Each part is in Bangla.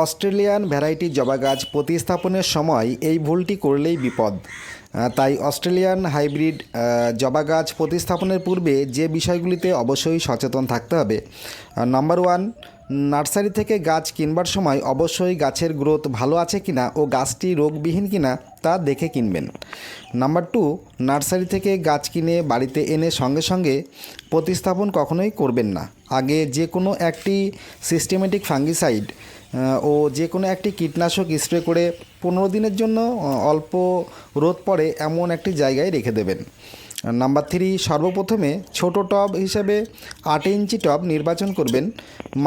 অস্ট্রেলিয়ান ভ্যারাইটি জবা গাছ প্রতিস্থাপনের সময় এই ভুলটি করলেই বিপদ। তাই অস্ট্রেলিয়ান হাইব্রিড জবা গাছ প্রতিস্থাপনের পূর্বে যে বিষয়গুলিতে অবশ্যই সচেতন থাকতে হবে। নাম্বার ওয়ান নার্সারি থেকে গাছ কিনবার সময় অবশ্যই গাছের গ্রোথ ভালো আছে কিনা ও গাছটি রোগবিহীন কিনা তা দেখে কিনবেন। নাম্বার টু নার্সারি থেকে গাছ কিনে বাড়িতে এনে সঙ্গে সঙ্গে প্রতিস্থাপন কখনোই করবেন না। আগে যে কোনো একটি সিস্টেমেটিক ফাঙ্গিসাইড ও যে কোনো একটি কীটনাশক স্প্রে করে পনেরো দিনের জন্য অল্প রোদ পড়ে এমন একটি জায়গায় রেখে দেবেন। নাম্বার থ্রি, সর্বপ্রথমে ছোট টব হিসেবে আট ইঞ্চি টব নির্বাচন করবেন।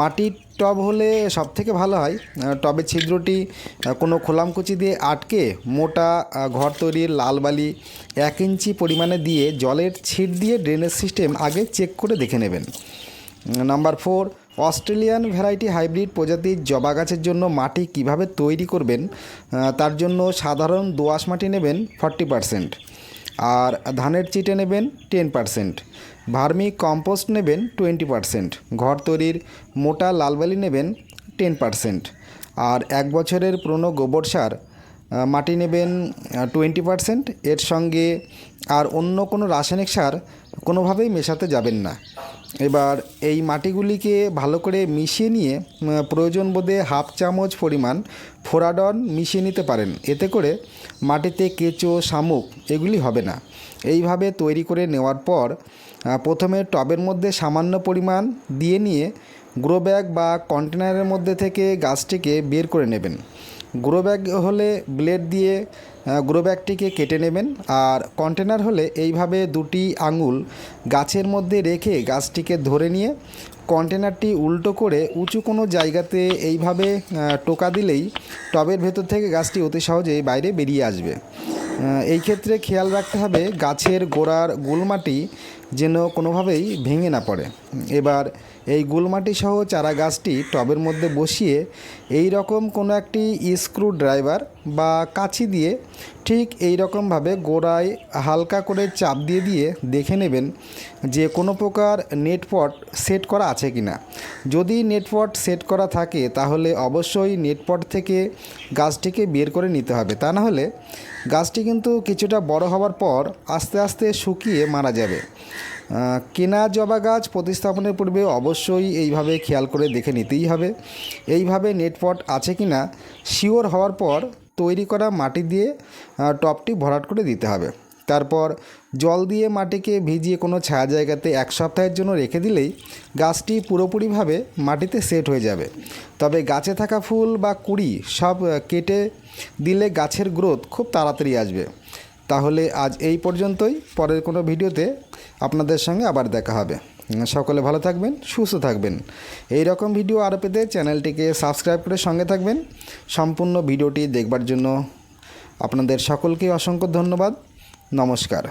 মাটির টব হলে সব থেকে ভালো হয় টবের ছিদ্রটি কোনো খোলামকুচি দিয়ে আটকে মোটা ঘর তৈরির লাল বালি এক ইঞ্চি পরিমাণে দিয়ে জলের ছিট দিয়ে ড্রেনেজ সিস্টেম আগে চেক করে দেখে নেবেন। Number four Australian variety hybrid প্রজাতির জবা গাছের জন্য মাটি কীভাবে তৈরি করবেন তার জন্য সাধারণ দোআঁশ মাটি নেবেন ফর্টি পারসেন্ট আর ধানের চিটে নেবেন টেন পারসেন্ট ভার্মি কম্পোস্ট নেবেন টোয়েন্টি পারসেন্ট ঘর তৈরির মোটা লালবালি নেবেন টেন পারসেন্ট আর এক বছরের পুরনো গোবর সার মাটি নেবেন টোয়েন্টি পারসেন্ট এর সঙ্গে আর অন্য কোনো রাসায়নিক সার কোনোভাবেই মেশাতে যাবেন না। এবার এই মাটিগুলিকে ভালো করে মিশিয়ে নিয়ে প্রয়োজন বোধে হাফ চামচ পরিমাণ ফোরাডন মিশিয়ে নিতে পারেন। এতে করে মাটিতে কেঁচো, শামুক এগুলি হবে না। এইভাবে তৈরি করে নেওয়ার পর প্রথমে টবের মধ্যে সামান্য পরিমাণ দিয়ে নিয়ে গ্রো ব্যাগ বা কন্টেনারের মধ্যে থেকে গাছটিকে বের করে নেবেন। গ্রো ব্যাগ হলে ব্লেড দিয়ে গ্রো ব্যাগটিকে কেটে নেবেন। আর কন্টেনার হলে এইভাবে দুটি আঙুল গাছের মধ্যে রেখে গাছটিকে ধরে নিয়ে কন্টেনারটি উল্টো করে উঁচু কোনো জায়গাতে এইভাবে টোকা দিলেই টবের ভেতর থেকে গাছটি অতি সহজেই বাইরে বেরিয়ে আসবে। এই ক্ষেত্রে খেয়াল রাখতে হবে গাছের গোড়ার গুলমাটি যেন কোনোভাবেই ভেঙে না পড়ে। এবার এই গুলমাটি সহ চারা গাছটি টবের মধ্যে বসিয়ে এই রকম কোনো একটি স্ক্রু ড্রাইভার বা কাঁচি দিয়ে ঠিক এই রকমভাবে গোড়ায় হালকা করে চাপ দিয়ে দিয়ে দেখে নেবেন যে কোনো প্রকার নেটপট সেট করা আছে কি না যদি নেটপট সেট করা থাকে, তাহলে অবশ্যই নেটপট থেকে গাছটিকে বের করে নিতে হবে। তা না হলে গাছটি কিন্তু কিছুটা বড় হওয়ার পর আস্তে আস্তে শুকিয়ে মারা যাবে। কেনা জবা গাছ প্রতিস্থাপনের পূর্বে অবশ্যই এইভাবে খেয়াল করে দেখে নিতেই হবে। এইভাবে নেটপট আছে কি না শিওর হওয়ার পর তৈরি করা মাটি দিয়ে টবটি ভরাট করে দিতে হবে। তারপর জল দিয়ে মাটিকে ভিজিয়ে কোনো ছায়া জায়গাতে এক সপ্তাহের জন্য রেখে দিলেই গাছটি পুরোপুরিভাবে মাটিতে সেট হয়ে যাবে। তবে গাছে থাকা ফুল বা কুড়ি সব কেটে দিলে গাছের গ্রোথ খুব তাড়াতাড়ি আসবে। তাহলে আজ এই পর্যন্তই। পরের কোনো ভিডিওতে আপনাদের সঙ্গে আবার দেখা হবে। সকলে ভালো থাকবেন, সুস্থ থাকবেন। এই রকম ভিডিও আরও পেতে চ্যানেলটিকে সাবস্ক্রাইব করে সঙ্গে থাকবেন। সম্পূর্ণ ভিডিওটি দেখবার জন্য আপনাদের সকলকে অসংখ্য ধন্যবাদ। নমস্কার।